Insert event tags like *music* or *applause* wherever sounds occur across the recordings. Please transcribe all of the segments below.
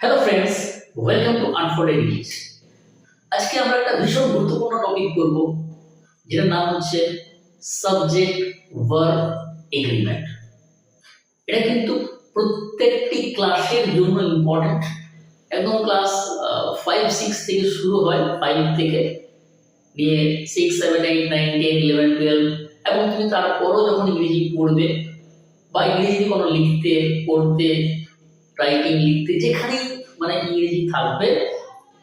Hello friends welcome to unfold English আজকে আমরা একটা ভীষণ গুরুত্বপূর্ণ টপিক করব, যেটার নাম হচ্ছে সাবজেক্ট ভার্ব এগ্রিমেন্ট এটা কিন্তু প্রত্যেকটি ক্লাসের জন্য ইম্পর্টেন্ট একদম ক্লাস ফাইভ সিক্স থেকে শুরু হয় ফাইভ থেকে নিয়ে six seven eight nine ten eleven twelve এবং তুমি তারপরও যখন ইংরেজি পড়বে বা ইংরেজি কোনো লিখতে, পড়তে রাইটিং লিখতে যেখানেই মানে ইংরেজি থাকবে,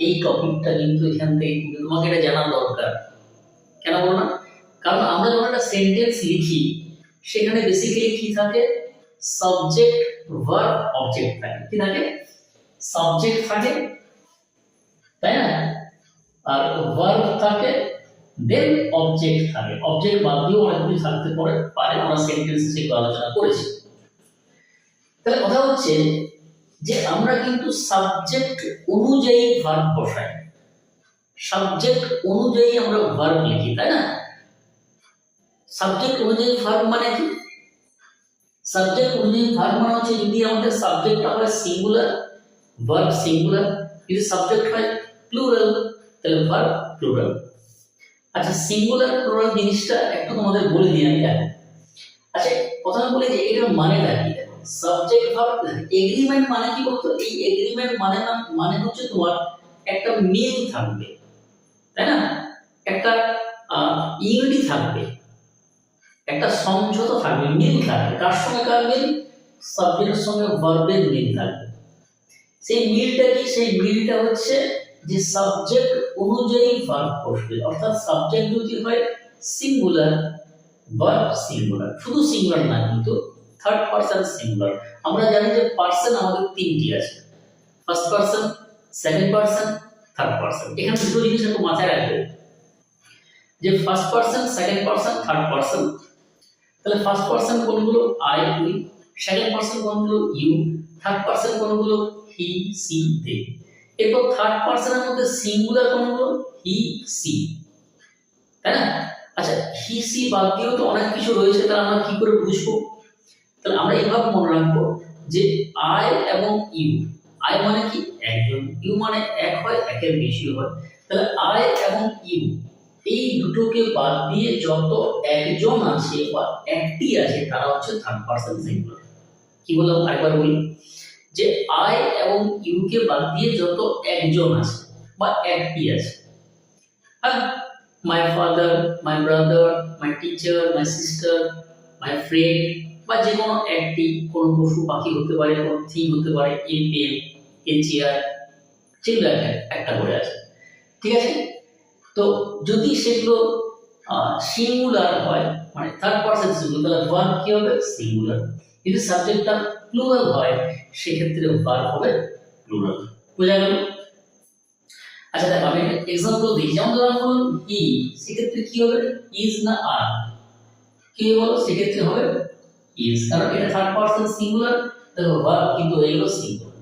এই টপিকটা কিন্তু এখান থেকে কিন্তু তোমাকে এটা জানা দরকার। কেন বলো না? কারণ আমরা যখন একটা সেন্টেন্স লিখি, সেখানে বেসিক্যালি কি থাকে? সাবজেক্ট ভার্ব অবজেক্ট থাকে। কি থাকে? সাবজেক্ট থাকে, তাই না? আর ভার্ব থাকে দেন অবজেক্ট থাকে। অবজেক্ট বাদ দিয়েও অনেক কিছু থাকতে পারে পারে। আমরা সেন্টেন্সে সেগুলো আলোচনা করেছি। তাহলে কথা হচ্ছে যে আমরা কিন্তু সাবজেক্ট অনুযায়ী ভার্ব বসাই। সাবজেক্ট অনুযায়ী আমরা ভার্ব লিখি, তাই না? সাবজেক্ট অনুযায়ী ভার্ব মানে কি? সাবজেক্ট অনুযায়ী ভার্ব মানে হচ্ছে যদি আমাদের সাবজেক্টটা হয় সিঙ্গুলার ভার্ব সিঙ্গুলার যদি সাবজেক্ট হয় প্লুরাল তাহলে ভার্ব প্লুরাল আচ্ছা সিঙ্গুলার প্লুরাল জিনিসটা একটু তোমাদের বলে দিই আমি আচ্ছা প্রথমে বলি যে এটার মানেটা কি? সাবজেক্ট ভার্ব এগ্রিমেন্ট মানে কি বলতো? এই এগ্রিমেন্ট মানে না মানে হচ্ছে তোমার একটা মিল থাকবে, তাই না? একটা ইউনিটি থাকবে, একটা সমঝোতা থাকবে মিল থাকবে। কার সঙ্গে কার মিল সাবজেক্টের সঙ্গে ভার্বের মিল থাকবে। সেই মিলটা কি? সেই মিলটা হচ্ছে যে সাবজেক্ট অনুযায়ী ভার্ব বসবে। অর্থাৎ সাবজেক্ট যদি হয় সিঙ্গুলার ভার্ব সিঙ্গুলার শুধু সিঙ্গুলার না কিন্তু থার্ড পার্সন সিঙ্গুলার আমরা জানি যে পার্সন আমাদের তিনটি আছে। First person second person third person এখানে দুটো জিনিস একটু মাথায় রাখবে। যে first person second person third person তাহলে ফার্স্ট পার্সন কোনগুলো আই উই সেকেন্ড পার্সন কোনগুলো ইউ থার্ড পার্সন কোনগুলো হি সি দে এরপর থার্ড পার্সনের মধ্যে সিঙ্গুলার কোনগুলো হি সি তাই না? আচ্ছা হি সি বাদ দিয়েও তো অনেক কিছু রয়েছে, তাহলে আমরা কি করে বুঝব? তাহলে আমরা এভাবে মনে রাখব যে আই এবং ইউ আই মানে কি? একজন। ইউ মানে এক হয়, একের বেশি হয়। তাহলে আই এবং ইউ এই দুটোকে বাদ দিয়ে যত একজন আছে বা একটি আছে, তারা হচ্ছে থার্ড পার্সন সিঙ্গুলার কি বললাম? আরেকবার বলি। যে আই এবং ইউ কে বাদ দিয়ে যত একজন আছে বা একটি আছে। হ্যাঁ my father my brother my teacher my sister my friend বা যে কোনো একটি কোনো পশু পাখি হতে পারে, কোনো থিং হতে পারে এ পেন এ চেয়ার যেগুলো একটা করে আছে। ঠিক আছে? তো যদি সেগুলো সিঙ্গুলার হয় মানে থার্ড পার্সন সিঙ্গুলার তাহলে ভার্ব কি হবে? সিঙ্গুলার যদি সাবজেক্টটা প্লুরাল হয়, সেক্ষেত্রে ভার্ব হবে প্লুরাল বোঝা গেল? আচ্ছা দেখো, আমি এক্সাম্পল দিই। যেমন ধরো বলুন ই সেক্ষেত্রে কি হবে? ইজ না আর কি বলো? সেক্ষেত্রে হবে ইজ কারণ এটা থার্ড পার্সন সিঙ্গুলার দেখো ভার্ব কিন্তু হয়ে সিঙ্গুলার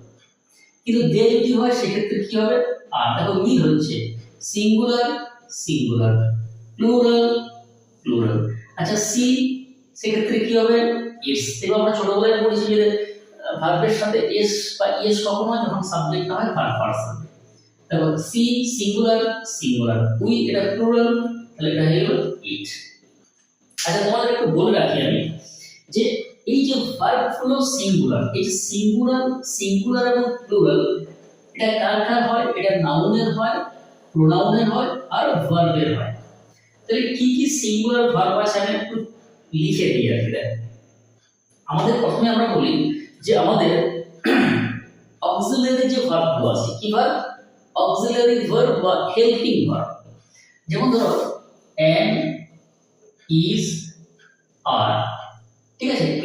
কিন্তু দে যদি হয় সেক্ষেত্রে কি হবে আর দেখো মিল হচ্ছে সিঙ্গুলার সিঙ্গুলার প্লুরাল প্লুরাল আচ্ছা সি সেক্ষেত্রে কি হবে এস এবার আমরা ছোটবেলায় পড়েছি যে ভার্বের সাথে এস বা এস কখন হয় যখন সাবজেক্ট না হয় থার্ড পার্সন দেখো সি সিঙ্গুলার সিঙ্গুলার উই এটা প্লুরাল তাহলে এটা হয়ে গেল ইট আচ্ছা তোমাদের একটু বলে রাখি আমি যে এই যে ভার্বগুলো সিঙ্গুলার এই যে সিঙ্গুলার সিঙ্গুলার এবং প্লুরাল এটা কার কার হয়? এটা নাউনের হয় প্রোনাউনের হয় আর ভার্বের হয়। তাহলে কি কি সিঙ্গুলার ভার্ব আছে আমি একটু লিখে দিই আর আমাদের প্রথমে আমরা বলি যে আমাদের *clears throat* অক্সিলারি যে ভার্বগুলো আছে, কি ভার্ব অক্সিলারি ভার্ব বা হেল্পিং ভার্ব যেমন ধরো এম ইজ আর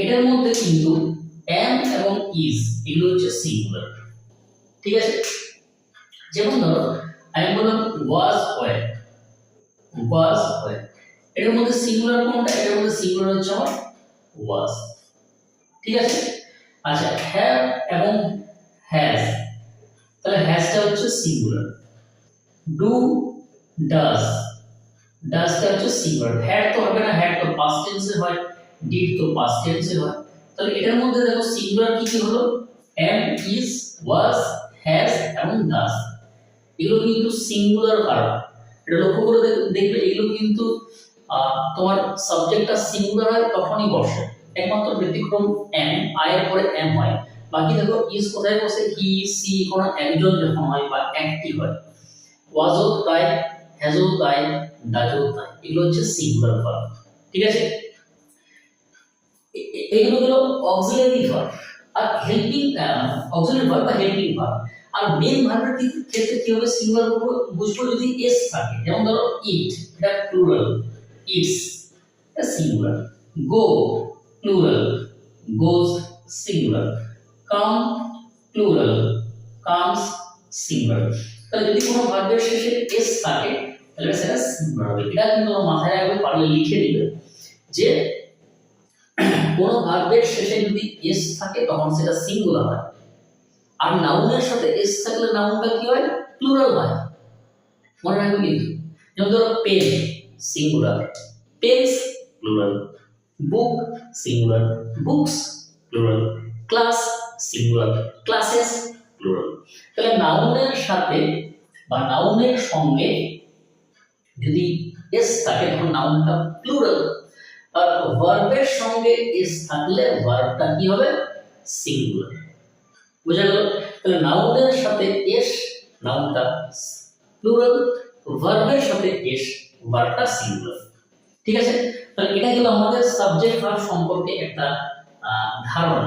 এটার মধ্যে কিন্তু এম এবং ইজ এগুলো হচ্ছে সিঙ্গুলার ঠিক আছে? যেমন ধরো, আমি বললাম ওয়াজ ওয়ে ওয়াজ ওয়ে এটার মধ্যে সিঙ্গুলার কোনটা? এটার মধ্যে সিঙ্গুলার হচ্ছে আমার ওয়াজ ঠিক আছে? আচ্ছা হ্যাভ এবং হ্যাজ তাহলে হ্যাজটা হচ্ছে সিঙ্গুলার ডু ডাজ ডাজটা হচ্ছে সিঙ্গুলার হ্যাড তো হবে না হ্যাড তো পাস্ট টেন্সে হয়। ডিড তো পাস্ট টেন্সে হয়। তাহলে এটার মধ্যে দেখো সিঙ্গুলার কি কি হলো? এম ইজ ওয়াজ হ্যাজ এবং ডাজ এগুলো কিন্তু সিঙ্গুলার ভার্ব এটা লক্ষ্য করে দেখবে এগুলো কিন্তু তোমার সাবজেক্টটা সিঙ্গুলার হয় তখনই বসে। একমাত্র ব্যতিক্রম এম আয়ের পরে এম হয়। বাকি দেখো ইজ কোথায় বসে? হি সি কোনো একজন যখন হয় বা একটি হয়। ওয়াজও তাই হ্যাজ হ্যাজও তাই ডাজও তাই। এগুলো হচ্ছে সিঙ্গুলার ভার্ব ঠিক আছে? এগুলো হলো অক্সিলারি ভার্ব আর হেল্পিং অক্সিলারি ভার্ব বা হেল্পিং ভার্ব আর মেন ভার্বের ক্ষেত্রে কি হবে? সিঙ্গুলার বুঝব যদি এস থাকে। যেমন ধরো ইট এটা প্লুরাল ইটস এটা singular go plural goes singular come plural comes singular তাহলে যদি কোনো ভার্বের শেষে এস থাকে, তাহলে সেটা সিঙ্গুলার হবে। এটা কিন্তু মাথায় রাখবে, পারলে লিখে দিবে যে কোনো ভার্বের শেষে যদি এস থাকে, তখন সেটা সিঙ্গুলার হয়। আর নাউনের সাথে এস থাকলে নাউনটা কি হয়? প্লুরাল হয়। মনে রাখবে কিন্তু। যেমন ধরো pen singular pens plural book singular books plural class singular classes plural তাহলে নাউনের সাথে বা নাউনের সঙ্গে যদি এস থাকে, তখন নাউনটা প্লুরাল আর ভার্বের সঙ্গে এস থাকলে ভার্বটা কি হবে? সিঙ্গুলার গেল? তাহলে নাউনের সাথে এস নাউনটা প্লুরাল ভার্বের সাথে এস ভার্বটা সিঙ্গুলার ঠিক আছে? তাহলে এটা গেল আমাদের সাবজেক্ট ভার্ব সম্পর্কে একটা ধারণা।